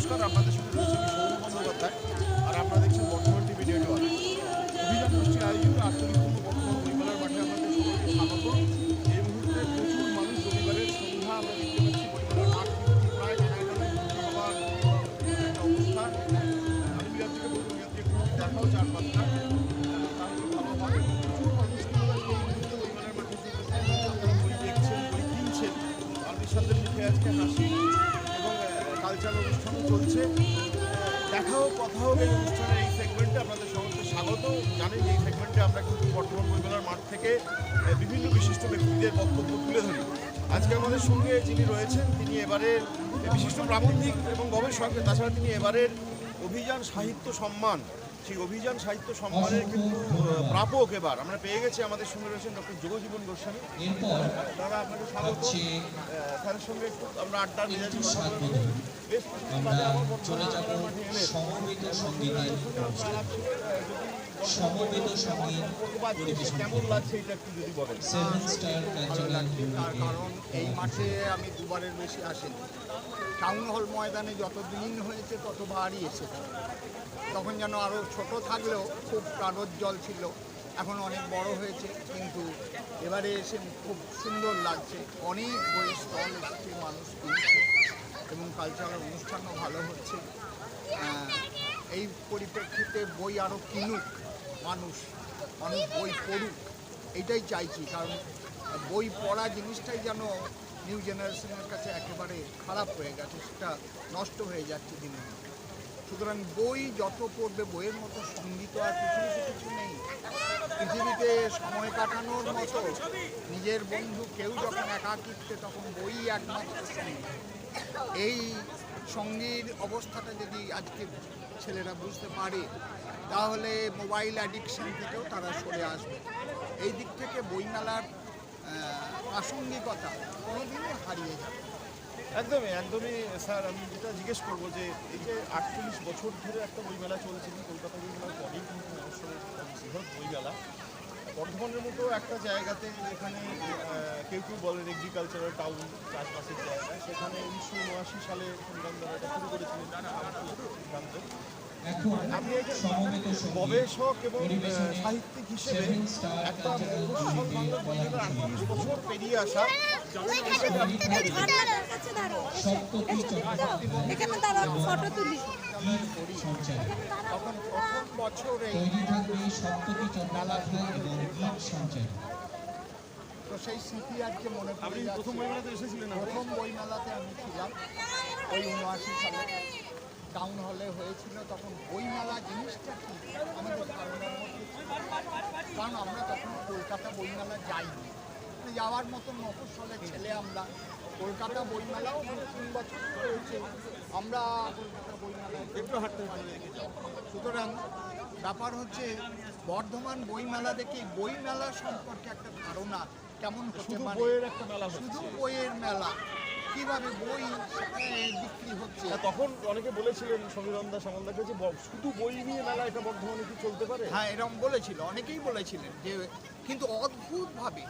নমস্কার, আপনাদের সঙ্গে রয়েছে বন্দ্যোপাধ্যায় আর আপনারা দেখছেন বর্তমান টিভি অভিযান গোষ্ঠীর আয়োজিত আটচল্লিশতম বর্তমান মাঠে আপনাদের সকলকে স্বাগত। এই মুহূর্তে প্রচুর মানুষ রবিবারের সন্ধ্যা আমরা দেখতে পাচ্ছি। দেখছেন আজকে কালচার অনুষ্ঠানও চলছে। দেখা হোক কথা হোক এই অনুষ্ঠানের এই সেগমেন্টে আপনাদের সমস্ত স্বাগত জানেন এই সেগমেন্টে আমরা কিন্তু বর্তমান বইমেলার মাঠ থেকে বিভিন্ন বিশিষ্ট ব্যক্তিদের বক্তব্য তুলে ধরি। আজকে আমাদের সঙ্গে যিনি রয়েছেন তিনি এবারের বিশিষ্ট প্রাবন্ধিক এবং গবেষক তাছাড়া তিনি এবারের অভিযান সাহিত্য সম্মান। সেই অভিযান সাহিত্য সম্মানের কিন্তু প্রাপক এবার। আমরা পেয়ে গেছি আমাদের সঙ্গে রয়েছেন ডক্টর যোগজীবন গোস্বামী। দাদা আপনাকে স্বাগত। স্যারের সঙ্গে একটু আমরা আড্ডা মেজাজে আমরা চলে। সমবেত সঙ্গীতের সমবেত সংগীত কারণ এই মাঠে আমি দুবারের বেশি আসিনি। টাউন হল ময়দানে যত দিন হয়েছে ততবারই এসেছি। তখন যেন আরও ছোট থাকলেও খুব জল ছিল। এখন অনেক বড় হয়েছে, কিন্তু এবারে এসে খুব সুন্দর লাগছে। অনেক বই স্টল এসেছে মানুষ কিনছে এবং কালচারাল অনুষ্ঠানও ভালো হচ্ছে। এই পরিপ্রেক্ষিতে বই আরও কিনুক মানুষ মানুষ বই পড়ুক এইটাই চাইছি। কারণ বই পড়া জিনিসটাই যেন নিউ জেনারেশনের কাছে একেবারে খারাপ হয়ে গেছে, সেটা নষ্ট হয়ে যাচ্ছে দিনে সুতরাং বই যত পড়বে, বইয়ের মতো সংগীত আর পৃথিবীতে কিছু নেই। পৃথিবীতে সময় কাটানোর মতো নিজের বন্ধু কেউ যখন একাকিত্বে, তখন বই একমাত্র সঙ্গী এই সঙ্গীর অবস্থাটা যদি আজকে ছেলেরা বুঝতে পারে, তাহলে মোবাইল অ্যাডিকশান থেকেও তারা সরে আসবে। এই দিক থেকে বইমেলার প্রাসঙ্গিকতা কোনোদিনই হারিয়ে যাবে একদমই একদমই, স্যার, আমি যেটা জিজ্ঞেস করব যে এই যে আটচল্লিশ বছর ধরে একটা বইমেলা চলছে কলকাতা বইমেলার পরেই কিন্তু বৃহৎ বইমেলা। বর্ধমানের মতো একটা জায়গাতে যেখানে কেউ কেউ বলেন এগ্রিকালচারাল টাউন চাষবাসের জায়গা। সেখানে উনিশশো উনআশি সালে সংগ্রামদারা এটা শুরু করেছিলেন সিদ্ধান্ত আপনি একজন গবেষক এবং সাহিত্যিক হিসেবে একটা বাংলা আটত্রিশ বছর পেরিয়ে আসা এখানে দাঁড়াও ফটো তুলি তখন প্রথম বছরে থাকবে তো সেই স্মৃতি আজকে মনে আপনি প্রথম বইমেলাতে এসেছিলেন? প্রথম বইমেলাতে আমি ছিলাম। ওই উনআশি সালে টাউন হলে হয়েছিল তখন বইমেলা জিনিসটা কি? আমাদের ধারণার মধ্যে কারণ আমরা তখন কলকাতা বইমেলা যাইনি। মানে যাওয়ার মতন মফস্বলে ছেলে আমরা। কলকাতা বইমেলাও তিন বছর হয়েছে আমরা কলকাতা একটু হাঁটতে সুতরাং ব্যাপার হচ্ছে বর্ধমান বইমেলা দেখে বইমেলা সম্পর্কে একটা ধারণা কেমন হতে পারে বইয়ের একটা মেলা শুধু বইয়ের মেলা। কীভাবে বই বিক্রি হচ্ছে? তখন অনেকে বলেছিলেন আমলদার কাছে ব- শুধু বই নিয়ে মেলা এটা বর্ধমানে কি চলতে পারে? হ্যাঁ এরকম বলেছিল অনেকেই বলেছিলেন যে কিন্তু অদ্ভুতভাবে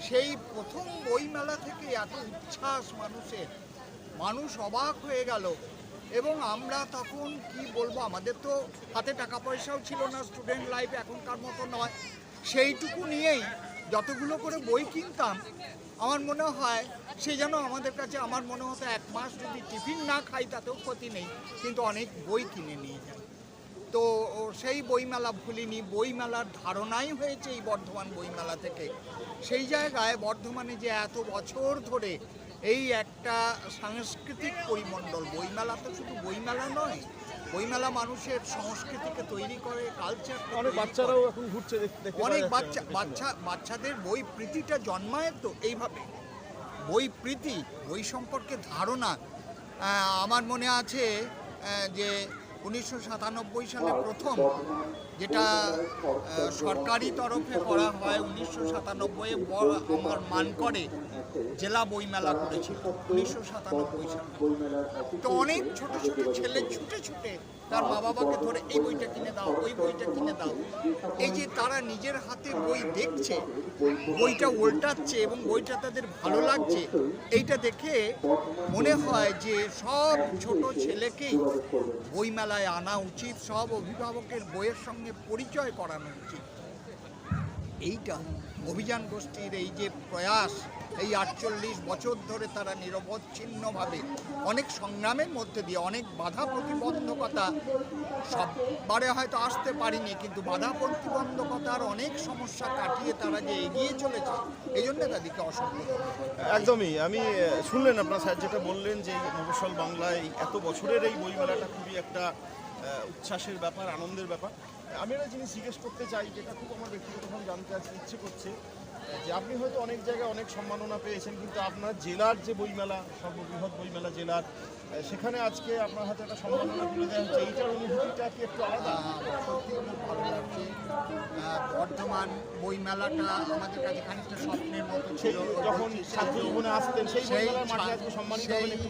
সেই প্রথম বই মেলা থেকে এত উচ্ছ্বাস মানুষের। মানুষ অবাক হয়ে গেল। এবং আমরা তখন কি বলব আমাদের তো হাতে টাকা পয়সাও ছিল না স্টুডেন্ট লাইফ এখনকার মতো নয়। সেইটুকু নিয়েই যতগুলো করে বই কিনতাম, আমার মনে হয় সে যেন আমাদের কাছে, আমার মনে হতো এক মাস যদি টিফিন না খাই তাতেও ক্ষতি নেই, কিন্তু অনেক বই কিনে নিয়ে যায় তো সেই বইমেলা ভুলিনি, বইমেলার ধারণাই হয়েছে এই বর্ধমান বইমেলা থেকে। সেই জায়গায় বর্ধমানে যে এত বছর ধরে এই একটা সাংস্কৃতিক পরিমণ্ডল, বইমেলা তো শুধু বইমেলা নয় বইমেলা মানুষের সংস্কৃতিকে তৈরি করে কালচার অনেক বাচ্চারাও এখন ঘুরছে অনেক বাচ্চা বাচ্চা বাচ্চাদের বই প্রীতিটা জন্মায় তো এইভাবে। বই প্রীতি বই সম্পর্কে ধারণা আমার মনে আছে যে উনিশশো সাতানব্বই সালে প্রথম যেটা সরকারি তরফে করা হয় উনিশশো সাতানব্বই আমার মান করে জেলা বইমেলা করেছিল, উনিশশো সাতানব্বই সালে। তো অনেক ছোট ছোট ছেলে ছুটে ছুটে তার মা বাবাকে ধরে, এই বইটা কিনে দাও, ওই বইটা কিনে দাও। এই যে তারা নিজের হাতে বই দেখছে, বইটা উল্টাচ্ছে এবং বইটা তাদের ভালো লাগছে, এইটা দেখে মনে হয় যে সব ছোট ছেলেকেই বইমেলায় আনা উচিত, সব অভিভাবকের বইয়ের সঙ্গে পরিচয় করানো উচিত। এইটা অভিযান গোষ্ঠীর এই যে প্রয়াস এই আটচল্লিশ বছর ধরে তারা নিরবচ্ছিন্নভাবে অনেক সংগ্রামের মধ্যে দিয়ে অনেক বাধা প্রতিবন্ধকতা সববারে হয়তো আসতে পারিনি, কিন্তু বাধা প্রতিবন্ধকতার অনেক সমস্যা কাটিয়ে তারা যে এগিয়ে চলেছে, এই জন্য তাদেরকে ধন্যবাদ। একদমই। আমি শুনলেন আপনার স্যার যেটা বললেন যে এই মফস্বল বাংলায় এত বছরের এই বইমেলাটা খুবই একটা উচ্ছ্বাসের ব্যাপার, আনন্দের ব্যাপার। আমি একটা জিনিস জিজ্ঞেস করতে চাই, যেটা খুব আমার ব্যক্তিগতভাবে জানতে আজকে ইচ্ছে করছে। যে আপনি হয়তো অনেক জায়গায় অনেক সম্মাননা পেয়েছেন কিন্তু আপনার জেলার যে বইমেলা সর্ববৃহৎ বইমেলা জেলার সেখানে আজকে আপনার হাতে একটা সম্মাননা তুলে দেওয়া হচ্ছে। এইটার অনুভূতিটা কি একটু আলাদা? সত্যি খুব ভালো লাগছে বর্ধমান বইমেলাটা আমাদের কাছে খানিকটা স্বপ্নের মতো ছিল। যখন ছাত্র জীবনে আসতেন সেই বইমেলার মাঠে আজকে সম্মানিত হবেন একটু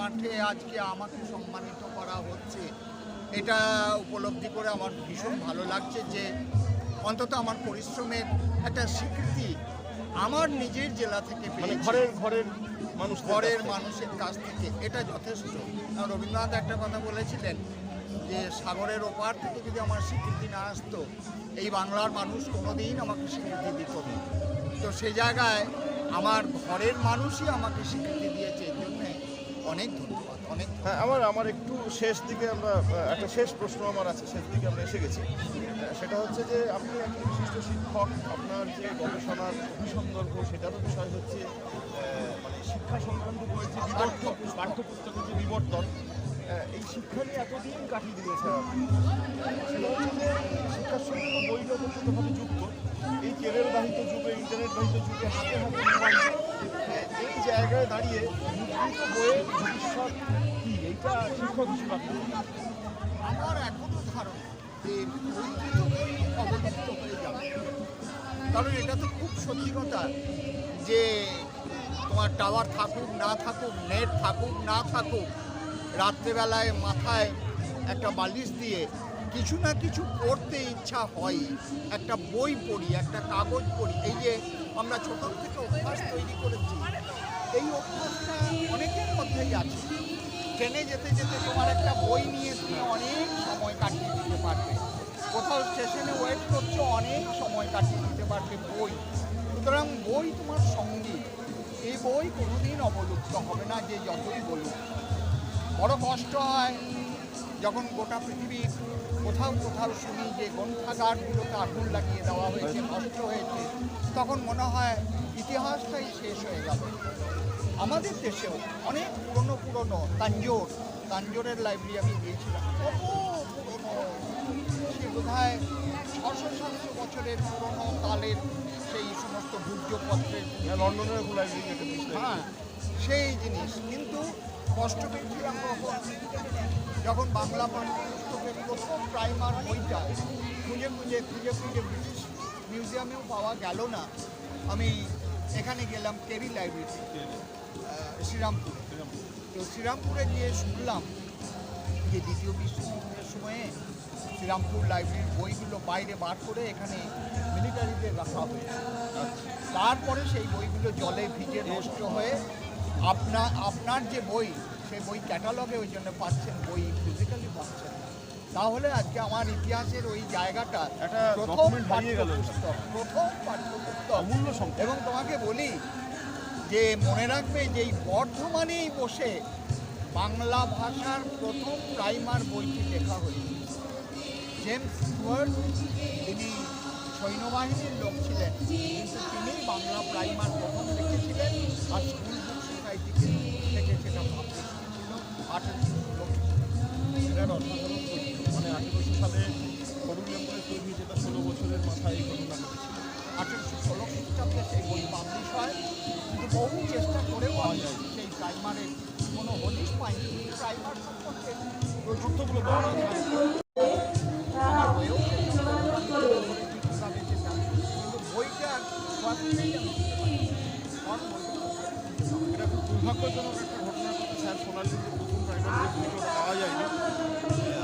মাঠে আজকে আমাকে সম্মানিত করা হচ্ছে। এটা উপলব্ধি করে আমার ভীষণ ভালো লাগছে যে অন্তত আমার পরিশ্রমের একটা স্বীকৃতি আমার নিজের জেলা থেকে মানে ঘরের ঘরের মানুষ ঘরের মানুষের কাছ থেকে এটা যথেষ্ট। রবীন্দ্রনাথ একটা কথা বলেছিলেন যে সাগরের ওপার থেকে যদি আমার স্বীকৃতি না আসতো এই বাংলার মানুষ কোনোদিন আমাকে স্বীকৃতি দিত না। তো সে জায়গায় আমার ঘরের মানুষই আমাকে স্বীকৃতি দিয়েছে এই জন্যে অনেক ধন্যবাদ, অনেক হ্যাঁ আমার আমার একটু শেষ দিকে আমরা একটা শেষ প্রশ্ন আমার আছে, শেষ দিকে আমরা এসে গেছি। সেটা হচ্ছে যে আপনি একজন বিশিষ্ট শিক্ষক, আপনার যে গবেষণার অভিসন্দর্ভ সেটারও বিষয় হচ্ছে মানে শিক্ষা সংক্রান্ত যে বিবর্তন, পাঠ্যপুস্তকের যে বিবর্তন এই শিক্ষা নিয়ে এতদিন কাটিয়ে দিয়েছে শিক্ষার সঙ্গে তো বই ওতপ্রোতভাবে যুক্ত, এই কেরিয়ার বাহিত যুগে, ইন্টারনেট বাহিত যুগে হাতে হাতে জায়গায় দাঁড়িয়ে মুদ্রিত বইয়ের ভবিষ্যৎ কি? এইটা শিক্ষক হিসেবে? আমার এখনও ধারণা যে বই কারণ এটা তো খুব সত্যি কথা যে তোমার টাওয়ার থাকুক, না থাকুক, নেট থাকুক, না থাকুক, রাত্রেবেলায় মাথায় একটা বালিশ দিয়ে কিছু না কিছু পড়তে ইচ্ছা হয়। একটা বই পড়ি, একটা কাগজ পড়ি। এই যে আমরা ছোট থেকে অভ্যাস তৈরি করেছি এই অভ্যাসটা অনেকের মধ্যেই আছে। ট্রেনে যেতে যেতে তোমার একটা বই নিয়ে তুমি অনেক সময় কাটিয়ে দিতে পারবে। কোথাও স্টেশনে ওয়েট করছ, অনেক সময় কাটিয়ে দিতে পারবে বই। সুতরাং বই তোমার সঙ্গী। এই বই কোনোদিন অবলুপ্ত হবে না যে যতই বলুক। বড় কষ্ট হয় যখন গোটা পৃথিবীর কোথাও কোথাও শুনি যে গ্রন্থাগারগুলোকে আগুন লাগিয়ে দেওয়া হয়েছে নষ্ট হয়েছে তখন মনে হয় ইতিহাসটাই শেষ হয়ে গেল। আমাদের দেশেও অনেক পুরনো পুরনো তাঞ্জোর তাঞ্জোরের লাইব্রেরি আমি গিয়েছিলাম। কত পুরনো সে বোধ হয় ছশো সাতশো বছরের পুরনো কালের সেই সমস্ত ভূর্যপত্রের হ্যাঁ, লন্ডনের লাইব্রেরি হ্যাঁ সেই জিনিস। কিন্তু কষ্ট কখন যখন বাংলা প্রথম প্রাইমার বইটা খুঁজে খুঁজে খুঁজে খুঁজে ব্রিটিশ মিউজিয়ামেও পাওয়া গেল না। আমি এখানে গেলাম কেরি লাইব্রেরিতে আহ, শ্রীরামপুরে। তো শ্রীরামপুরে গিয়ে শুনলাম যে দ্বিতীয় বিশ্বযুদ্ধের সময়ে শ্রীরামপুর লাইব্রেরির বইগুলো বাইরে বার করে এখানে মিলিটারিদের রাখা হয়েছে। তারপরে সেই বইগুলো জলে ভিজে নষ্ট হয়ে আপনার আপনার যে বই সেই বই ক্যাটালগে ওই জন্য পাচ্ছেন বই ফিজিক্যালি পাচ্ছেন তাহলে আজকে আমার ইতিহাসের ওই জায়গাটা একটা প্রথম পাঠ্যপুস্তক প্রথম পাঠ্যপুস্তক। অমূল্য এবং তোমাকে বলি যে মনে রাখবে যে এই বর্ধমানেই বসে বাংলা ভাষার প্রথম প্রাইমার বইটি লেখা হয়েছে। জেমস স্টুয়ার্ট তিনি সৈন্যবাহিনীর লোক ছিলেন কিন্তু তিনি বাংলা প্রাইমার প্রথম লিখেছিলেন। আর স্কুল মানে আঠেরোশো সালে করুণ মেম্বরে তৈরি হয়েছে তা ষোলো বছরের মাথায় এই ঘটনা ঘটেছিল আঠেরোশো ষোলো খ্রিস্টাব্দে সেই বই পাবলিশ হয় কিন্তু বহু চেষ্টা করেও আমি সেই প্রাইমারের কোনো হদিশ পাইনি প্রাইমার সম্পর্কে তথ্যগুলো পাওয়া যায় আমার যেতাম কিন্তু বইটার বুঝতে পারি। দুর্ভাগ্যজনক একটা ঘটনার কথা স্যার শোনার কিন্তু প্রথম প্রাইমারি ভিডিওটা পাওয়া যায়নি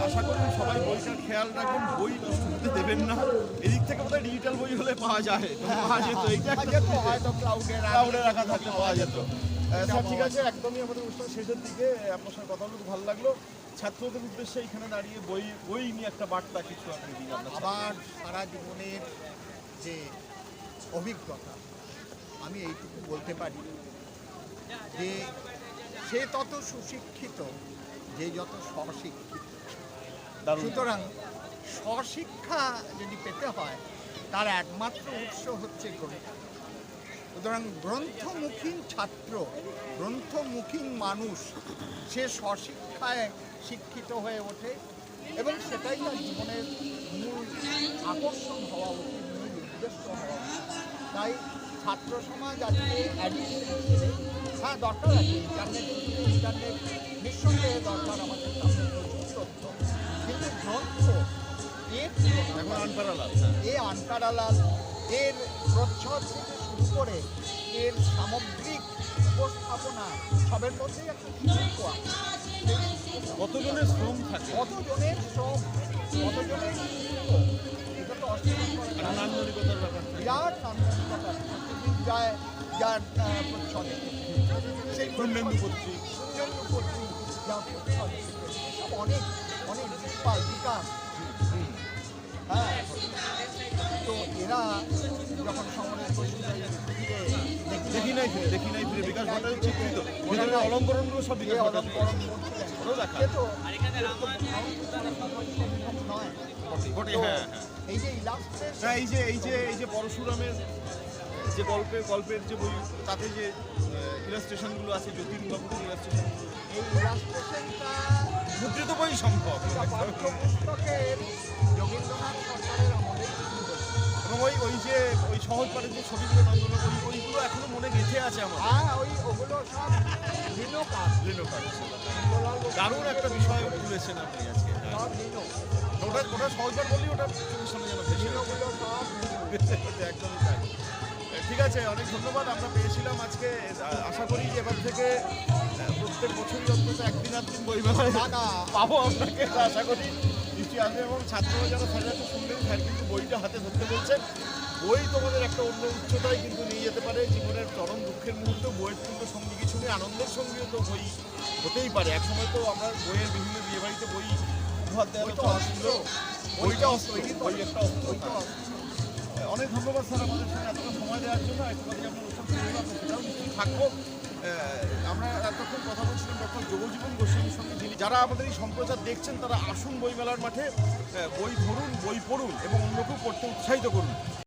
আশা করি সবাই বইটার খেয়াল রাখবেন বই নষ্ট হতে দেবেন না এদিক থেকে বোধহয় ডিজিটাল বই হলে পাওয়া যায় পাওয়া যেত এইটা একটা হয়তো ক্লাউডে ক্লাউডে রাখা থাকলে পাওয়া যেত স্যার ঠিক আছে একদমই আমাদের অনুষ্ঠান শেষের দিকে আপনার সঙ্গে কথা খুব ভালো লাগল ছাত্রদের উদ্দেশ্যে এখানে দাঁড়িয়ে বই বই নিয়ে একটা বার্তা কিছু আপনি দিন। আমার সারা জীবনের যে অভিজ্ঞতা আমি এইটুকু বলতে পারি যে সে তত সুশিক্ষিত যে যত স্বশিক্ষিত। সুতরাং স্বশিক্ষা যদি পেতে হয় তার একমাত্র উৎস হচ্ছে গ্রন্থ। সুতরাং গ্রন্থমুখী ছাত্র গ্রন্থমুখী মানুষ সে স্বশিক্ষায় শিক্ষিত হয়ে ওঠে এবং সেটাই তার জীবনের মূল আকর্ষণ হওয়া উচিত মূল উদ্দেশ্য হওয়া উচিত। তাই ছাত্র সমাজ আজকে হ্যাঁ দরকার আছে। ইন্টারনেট ইন্টারনেট নিঃসন্দেহে দরকার আমাদের সামনে প্রচুর তথ্য। কিন্তু গ্রন্থ এর এ আনকারালাল এর প্রচ্ছদ থেকে শুরু করে এর সামগ্রিক উপস্থাপনা সবের মধ্যেই একটা আছে। কতজনের শ্রম থাকে? কতজনের শ্রম? কতজনের এটা তো অস্বীকার বিরাট নান্দনিকতা যায় যার সেই পূর্ণেন্দু পত্রিক। পূর্ণেন্দু পত্রিক যা প্রচ্ছদে এসব অনেক অনেক বিশাল বিকাশ হ্যাঁ। তো এরা যখন সমরের দেখি নাই। ফিরে দেখি নাই ফিরে বিকাশ ভট্টাচার্য চিত্রিত। অলঙ্করণগুলো সব বিকাশ ভট্টাচার্য অলঙ্করণ করছিলেন ওটাও দেখা। সে তো এরকম ভাবতে তারা সবাই সম্ভব নয় ঘটে তো হ্যাঁ হ্যাঁ। এই যে হ্যাঁ এই যে এই যে এই যে পরশুরামের যে গল্পের গল্পের যে বই তাতে যে ইলাস্ট্রেশনগুলো আছে যতীনবাবুর ইলাস্ট্রেশন এই ইলাস্ট্রেশনটা মুদ্রিত বই সম্ভব। যোগীন্দ্রনাথ সরকারের আমলে এবং ওই ওই যে ওই সহজ পাঠের যে ছবিগুলো নন্দন ওই ওইগুলো এখনও মনে গেঁথে আছে আমার। হ্যাঁ ওই ওগুলো সব লিনো কাজ। লিনো। দারুণ একটা বিষয় তুলেছেন আপনি আজকে। ওটা ওটা সহজবার বললেই ওটা চোখের সামনে যেন। একদমই তাই। ঠিক আছে অনেক ধন্যবাদ আমরা পেয়েছিলাম আজকে আশা করি যে এবার থেকে প্রত্যেক বছরই অন্তত একদিন একদিন বইমেলায় পাবো। আপনাকে আশা করি নিশ্চয়ই আসবে এবং ছাত্ররা যারা স্যার তো শুনলেন স্যার কিন্তু বইটা হাতে ধরতে বলছেন। বই তোমাদের একটা অন্য উচ্চতায় কিন্তু নিয়ে যেতে পারে জীবনের চরম দুঃখের মুহূর্তে বইয়ের কিন্তু সঙ্গী কিছু নেই আনন্দের সঙ্গেও তো বই হতেই পারে। একসময় তো আমরা বইয়ের বিভিন্ন বিয়ে বাড়িতে বই উপহার দেওয়ার বই তো চল অস্ত্র। বইটা অস্ত্র বই একটা অস্ত্র। অনেক ধন্যবাদ স্যার আমাদের সঙ্গে এতটা সময় দেওয়ার জন্য একটু আপনার অনুষ্ঠান শুরু হলো আমরা সেটাও নিশ্চয়ই থাকব। আমরা এতক্ষণ কথা বলছিলাম ডক্টর যোগজীবন গোস্বামীর সঙ্গে, যিনি যারা আমাদের এই সম্প্রচার দেখছেন, তারা আসুন বইমেলার মাঠে বই ধরুন বই পড়ুন এবং অন্যকেও পড়তে উৎসাহিত করুন।